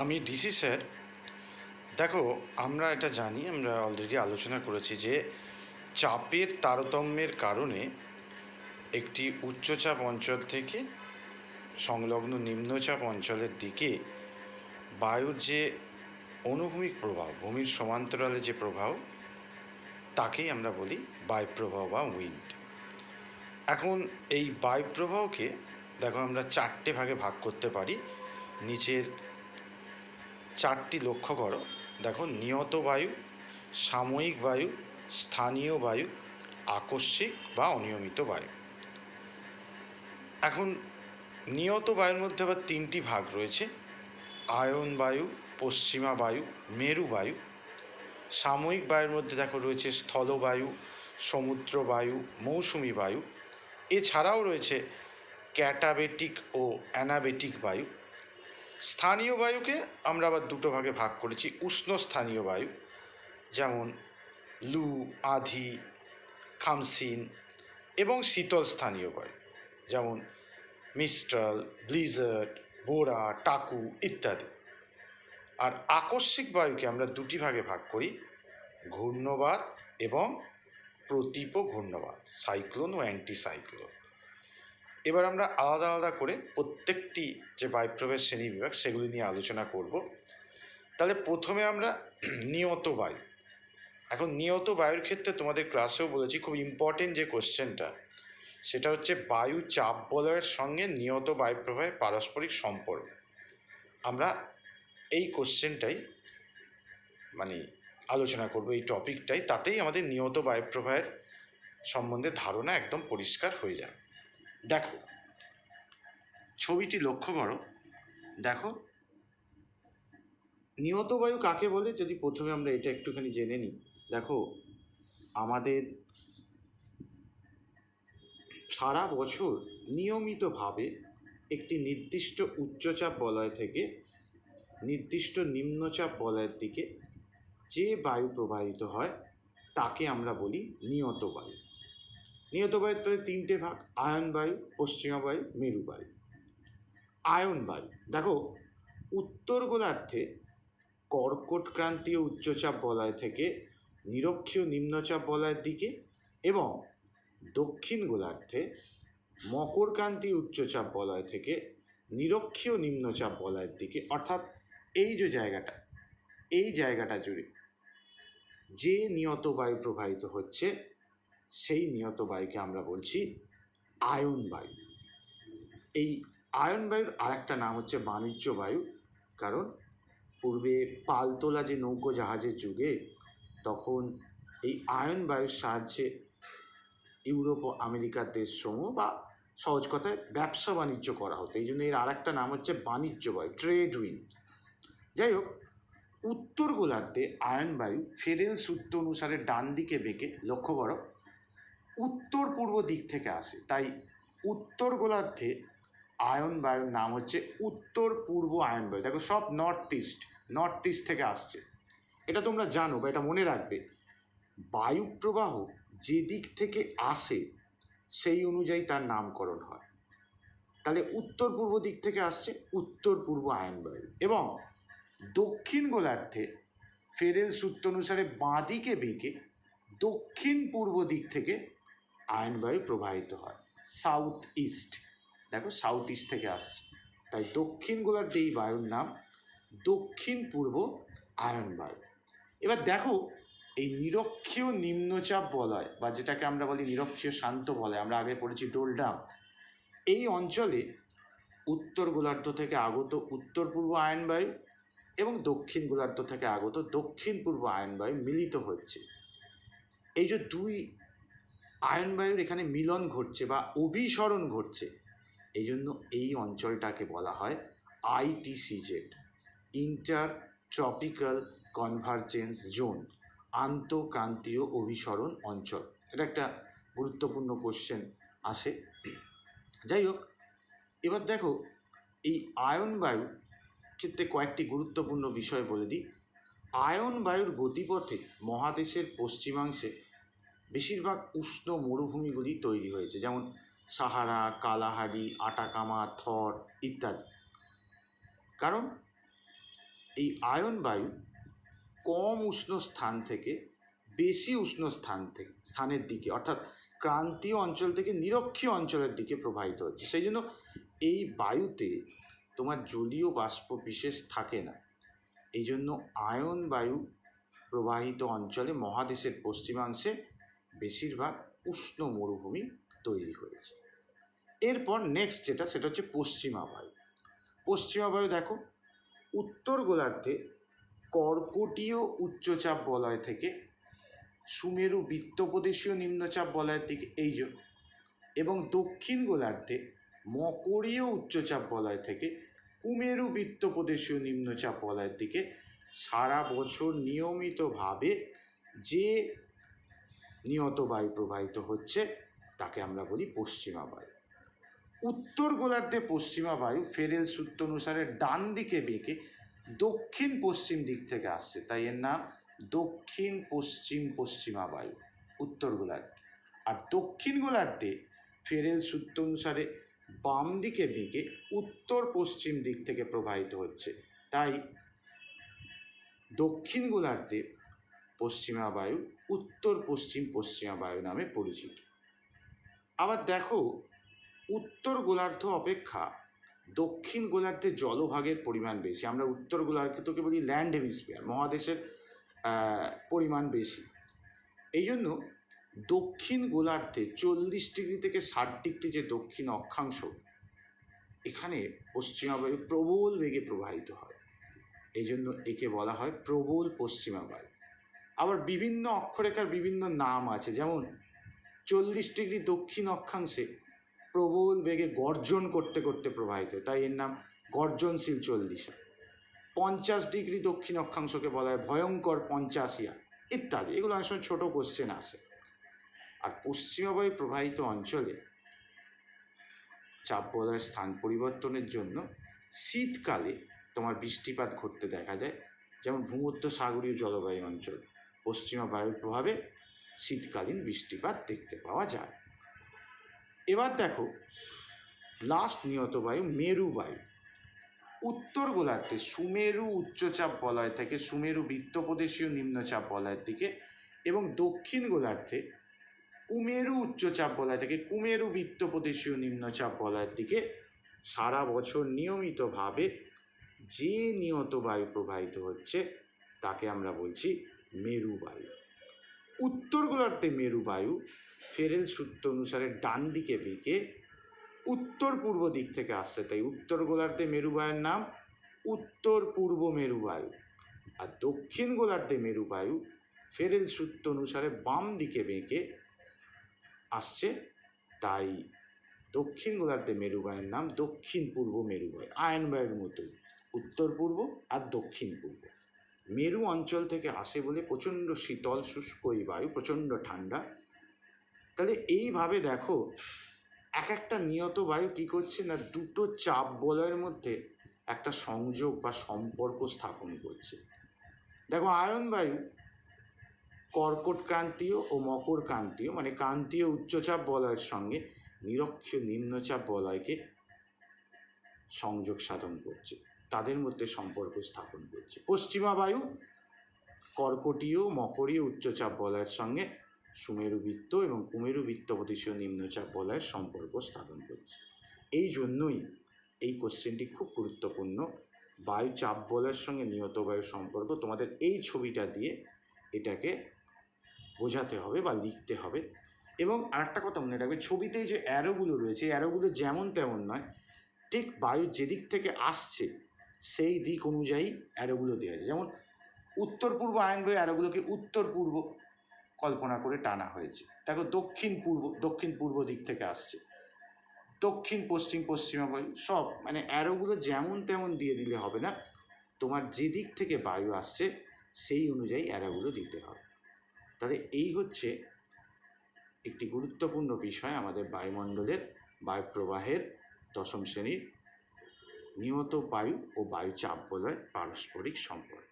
আমি DC sir. দেখো, আমরা এটা জানি, আমরা অলরেডি আলোচনা করেছি যে চাপের তারতম্যের কারণে একটি উচ্চচাপ অঞ্চল থেকে সংলগ্ন নিম্নচাপ অঞ্চলের দিকে বায়ুর যে অনুভূমিক প্রভাব ভূমির সমান্তরালে যে প্রভাব তাকেই আমরা বলি বায়ুপ্রবাহ বা উইন্ড এখন এই বায়ুপ্রবাহকে, দেখো, আমরা চারটে ভাগে ভাগ করতে পারি। নিচের চারটি লক্ষ্য করো। দেখো, নিয়ত বায়ু, সাময়িক বায়ু, স্থানীয় বায়ু, আকস্মিক বা অনিয়মিত বায়ু। এখন, নিয়ত বায়ুর মধ্যে আবার তিনটি ভাগ রয়েছে। আয়ন বায়ু, পশ্চিমা বায়ু, মেরু বায়ু। সাময়িক বায়ুর মধ্যে দেখো রয়েছে স্থলবায়ু সমুদ্র বায়ু, মৌসুমি বায়ু। এছাড়াও রয়েছে ক্যাটাবেটিক ও অ্যানাবেটিক বায়ু। স্থানীয় বায়ুকে আমরা আবার দুটো ভাগে ভাগ করেছি। উষ্ণ স্থানীয় বায়ু, যেমন লু, আধি, খামসিন এবং শীতল স্থানীয় বায়ু, যেমন মিস্ট্রাল, ব্লিজার্ড, বোরা, টাকু ইত্যাদি। আর আকস্মিক বায়ুকে আমরা দুটি ভাগে ভাগ করি ঘূর্ণবাদ এবং প্রতীপ ঘূর্ণবাদ সাইক্লোন ও অ্যান্টি সাইক্লোন এবার আমরা আলাদা আলাদা করে প্রত্যেকটি যে বায়ুপ্রবেশ শ্রেণি বিভাগ সেগুলি নিয়ে আলোচনা করব। তাহলে প্রথমে আমরা নিয়ত বায়ু। এখন নিয়ত বায়ুর ক্ষেত্রে তোমাদের ক্লাসেও বলেছি খুব ইম্পর্টেন্ট যে কোশ্চেনটা সেটা হচ্ছে বায়ু চাপ বলয়ের সঙ্গে নিয়ত বায়ুপ্রবাহের পারস্পরিক সম্পর্ক। আমরা এই কোশ্চেনটাই মানে আলোচনা করব, এই টপিকটাই তাতেই আমাদের নিয়ত বায়ুপ্রবাহের সম্বন্ধে ধারণা একদম পরিষ্কার হয়ে যাবে। দেখো, ছবিটি লক্ষ্য করো। দেখো, নিয়ত বায়ু কাকে বলে? যদি প্রথমে আমরা এটা একটুখানি জেনে নিই। দেখো, আমাদের সারা বছর নিয়মিতভাবে একটি নির্দিষ্ট উচ্চচাপ বলয় থেকে নির্দিষ্ট নিম্নচাপ বলয়ের দিকে যে বায়ু প্রবাহিত হয়, তাকে আমরা বলি নিয়ত বায়ু। নিয়ত বায়ুর তাহলে তিনটে ভাগ, আয়ন বায়ু পশ্চিমা বায়ু মেরু বায়ু আয়ন বায়ু দেখো, উত্তর গোলার্ধে কর্কট ক্রান্তীয় উচ্চচাপ বলয় থেকে নিরক্ষীয় নিম্নচাপ বলয়ের দিকে এবং দক্ষিণ গোলার্ধে মকরকান্তি উচ্চচাপ বলয় থেকে নিরক্ষীয় নিম্নচাপ বলয়ের দিকে, অর্থাৎ এই যে জায়গাটা, এই জায়গাটা জুড়ে যে নিয়ত বায়ু প্রবাহিত হচ্ছে সেই নিয়ত বায়ুকে আমরা বলছি আয়ন বায়ু এই আয়ন বায়ুর আরেকটা নাম হচ্ছে বাণিজ্য বায়ু কারণ পূর্বে পালতোলা যে নৌকো জাহাজের যুগে তখন এই আয়ন বায়ুর সাহায্যে ইউরোপ ও আমেরিকার দেশসমূহ বা সহজ কথায় ব্যবসা বাণিজ্য করা হতো। এই জন্য এর আর একটা নাম হচ্ছে বাণিজ্য বায়ু ট্রেড উইন্ড যাই হোক, উত্তর গোলার্ধে আয়ন বায়ু ফেরেল সূত্র অনুসারে ডান দিকে বেঁকে, লক্ষ্য করো উত্তর পূর্ব দিক থেকে আসে। তাই উত্তর গোলার্ধে আয়ন বায়ুর নাম হচ্ছে উত্তর পূর্ব আয়ন বায়ু। দেখো সব নর্থ ইস্ট নর্থ ইস্ট থেকে আসছে। এটা তোমরা জানো বা এটা মনে রাখবে। বায়ু প্রবাহ যে দিক থেকে আসে, সেই অনুযায়ী তার নামকরণ হয়। তাহলে উত্তর পূর্ব দিক থেকে আসছে উত্তর পূর্ব আয়ন বায়ু। এবং দক্ষিণ গোলার্ধে ফেরেল সূত্র অনুসারে বাঁদিকে বেঁকে দক্ষিণ পূর্ব দিক থেকে আয়ন বায়ু প্রবাহিত হয়। সাউথ ইস্ট দেখো সাউথ ইস্ট থেকে আসছে। তাই দক্ষিণ গোলার্ধে এই বায়ুর নাম দক্ষিণ পূর্ব আয়ন বায়ু। এবার দেখো এই নিরক্ষীয় নিম্নচাপ বলয়, বা যেটাকে আমরা বলি নিরক্ষীয় শান্ত বলয়, আমরা আগে পড়েছি ডোলডাম এই অঞ্চলে উত্তর গোলার্ধ থেকে আগত উত্তর পূর্ব আয়ন বায়ু এবং দক্ষিণ গোলার্ধ থেকে আগত দক্ষিণ পূর্ব আয়ন বায়ু মিলিত হচ্ছে। এই যে দুই আয়ন বায়ুর এখানে মিলন ঘটছে বা অভিসরণ ঘটছে। এই জন্য এই অঞ্চলটাকে বলা হয় ITCZ inter tropical convergence zone, আন্তঃক্রান্তীয় অভিসরণ অঞ্চল। এটা একটা গুরুত্বপূর্ণ কোশ্চেন আসে। যাই হোক, এবার দেখো, এই আয়ন বায়ু ক্ষেত্রে কয়েকটি গুরুত্বপূর্ণ বিষয় বলে দিই। আয়ন বায়ুর গতিপথে মহাদেশের পশ্চিমাংশে বেশিরভাগ উষ্ণ মরুভূমিগুলি তৈরি হয়েছে, যেমন সাহারা, কালাহারি, আটাকামা, থর ইত্যাদি। কারণ এই আয়ন বায়ু কম উষ্ণ স্থান থেকে বেশি উষ্ণ স্থান থেকে, স্থানের দিকে, অর্থাৎ ক্রান্তীয় অঞ্চল থেকে নিরক্ষীয় অঞ্চলের দিকে প্রবাহিত হচ্ছে। সেই জন্য এই বায়ুতে তোমার জলীয় বাষ্প বিশেষ থাকে না। এই জন্য আয়ন বায়ু প্রবাহিত অঞ্চলে মহাদেশের পশ্চিমাংশে বেশিরভাগ উষ্ণ মরুভূমি তৈরি হয়েছে এরপর নেক্সট যেটা, সেটা হচ্ছে পশ্চিমা বায়ু। পশ্চিমা বায়ু দেখো, উত্তর গোলার্ধে কর্কটীয় উচ্চচাপ বলয় থেকে সুমেরু বৃত্তপ্রদেশীয় নিম্নচাপ বলয়ের দিকে, এই যে, এবং দক্ষিণ গোলার্ধে মকরীয় উচ্চচাপ বলয় থেকে কুমেরু বৃত্তপ্রদেশীয় নিম্নচাপ বলয়ের দিকে সারা বছর নিয়মিতভাবে যে নিয়ত বায়ু প্রবাহিত হচ্ছে, তাকে আমরা বলি পশ্চিমা বায়ু। উত্তর গোলার্ধে পশ্চিমা বায়ু ফেরেল সূত্র অনুসারে ডান দিকে বেঁকে দক্ষিণ পশ্চিম দিক থেকে আসছে, তাই এর নাম দক্ষিণ পশ্চিম পশ্চিমা বায়ু, উত্তর গোলার্ধে। আর দক্ষিণ গোলার্ধে ফেরেল সূত্র অনুসারে বাম দিকে বেঁকে উত্তর পশ্চিম দিক থেকে প্রবাহিত হচ্ছে, তাই দক্ষিণ গোলার্ধে পশ্চিমা বায়ু, উত্তর পশ্চিম পশ্চিমা বায়ু নামে পরিচিত। আবার দেখো, উত্তর গোলার্ধ অপেক্ষা দক্ষিণ গোলার্ধে জলভাগের পরিমাণ বেশি। আমরা উত্তর গোলার্ধকে বলি ল্যান্ড হেমিস্ফিয়ার মহাদেশের পরিমাণ বেশি। এই জন্য দক্ষিণ গোলার্ধে চল্লিশ ডিগ্রি থেকে ষাট ডিগ্রি যে দক্ষিণ অক্ষাংশ, এখানে পশ্চিমা বায়ু প্রবল বেগে প্রবাহিত হয়। এই জন্য একে বলা হয় প্রবল পশ্চিমা বায়ু। আবার বিভিন্ন অক্ষরেখার বিভিন্ন নাম আছে, যেমন চল্লিশ ডিগ্রি দক্ষিণ অক্ষাংশে প্রবল বেগে গর্জন করতে করতে প্রবাহিত তাই এর নাম গর্জনশীল চল্লিশা। পঞ্চাশ ডিগ্রি দক্ষিণ অক্ষাংশকে বলা হয় ভয়ঙ্কর পঞ্চাশিয়া, ইত্যাদি। এগুলো অনেক সময় ছোটো কোশ্চেন আসে। আর পশ্চিমা বায়ু প্রবাহিত অঞ্চলে চাপ বলয়ের স্থান পরিবর্তনের জন্য শীতকালে তোমার বৃষ্টিপাত ঘটতে দেখা যায়, যেমন ভূমধ্য সাগরীয় জলবায়ু অঞ্চল। পশ্চিমা বায়ুর প্রভাবে শীতকালীন বৃষ্টিপাত দেখতে পাওয়া যায়। এবার দেখো লাস্ট নিয়ত বায়ু মেরু বায়ু। উত্তর গোলার্ধে সুমেরু উচ্চচাপ বলয় থেকে সুমেরু বৃত্তপ্রদেশীয় নিম্নচাপ বলয়ের দিকে এবং দক্ষিণ গোলার্ধে কুমেরু উচ্চচাপ বলয় থেকে কুমেরু বৃত্তপ্রদেশীয় নিম্নচাপ বলয়ের দিকে সারা বছর নিয়মিতভাবে যে নিয়ত বায়ু প্রবাহিত হচ্ছে তাকে আমরা বলছি মেরু বায়ু উত্তর গোলার্ধে মেরু বায়ু ফেরেল সূত্র অনুসারে ডান দিকে বেঁকে উত্তর পূর্ব দিক থেকে আসছে, তাই উত্তর গোলার্ধে মেরু বায়ুর নাম, উত্তর পূর্ব মেরু বায়ু আর দক্ষিণ গোলার্ধে মেরু বায়ু ফেরেল সূত্র অনুসারে বাম দিকে বেঁকে আসছে, তাই দক্ষিণ গোলার্ধে মেরু বায়ুর নাম দক্ষিণ পূর্ব মেরু বায়ু আয়ন বায়ুর মতোই, উত্তর পূর্ব আর দক্ষিণ পূর্ব। মেরু অঞ্চল থেকে আসে বলে প্রচণ্ড শীতল, শুষ্ক এই বায়ু, প্রচণ্ড ঠান্ডা। তাহলে এইভাবে দেখো, এক একটা নিয়ত বায়ু কী করছে না দুটো চাপ বলয়ের মধ্যে একটা সংযোগ বা সম্পর্ক স্থাপন করছে। দেখো, আয়ন বায়ু কর্কট ক্রান্তীয় ও মকর ক্রান্তীয় মানে ক্রান্তীয় উচ্চচাপ বলয়ের সঙ্গে নিরক্ষীয় নিম্নচাপ বলয়কে সংযোগ সাধন করছে। তাদের মধ্যে সম্পর্ক স্থাপন করছে। পশ্চিমা বায়ু, কর্কটীয়, মকরীয় উচ্চচাপ বলয়ের সঙ্গে সুমেরু বৃত্ত এবং কুমেরু বৃত্ত বৃত্তপ্রদেশীয় নিম্নচাপ বলয়ের সম্পর্ক স্থাপন করছে। এই জন্যই এই কোশ্চেনটি খুব গুরুত্বপূর্ণ। বায়ু চাপ বলয়ের সঙ্গে নিয়ত বায়ুর সম্পর্ক তোমাদের এই ছবিটা দিয়ে এটাকে বোঝাতে হবে বা লিখতে হবে। এবং আরেকটা কথা মনে রাখবে, ছবিতে যে অ্যারোগুলো রয়েছে অ্যারোগুলো যেমন তেমন নয়, ঠিক বায়ু যেদিক থেকে আসছে সেই দিক অনুযায়ী অ্যারোগুলো দেওয়া আছে যেমন উত্তর পূর্ব আয়ন বায়ু অ্যারোগুলোকে উত্তর পূর্ব কল্পনা করে টানা হয়েছে। দেখো দক্ষিণ পূর্ব দক্ষিণ পূর্ব দিক থেকে আসছে। দক্ষিণ, পশ্চিম, পশ্চিমা সব মানে অ্যারোগুলো যেমন তেমন দিয়ে দিলে হবে না। তোমার যে দিক থেকে বায়ু আসছে, সেই অনুযায়ী অ্যারোগুলো দিতে হবে। তাহলে এই হচ্ছে একটি গুরুত্বপূর্ণ বিষয় আমাদের বায়ুমণ্ডলের বায়ু প্রবাহের দশম শ্রেণির নিয়ত বায়ু ও বায়ুচাপ বলয় পারস্পরিক সম্পর্ক।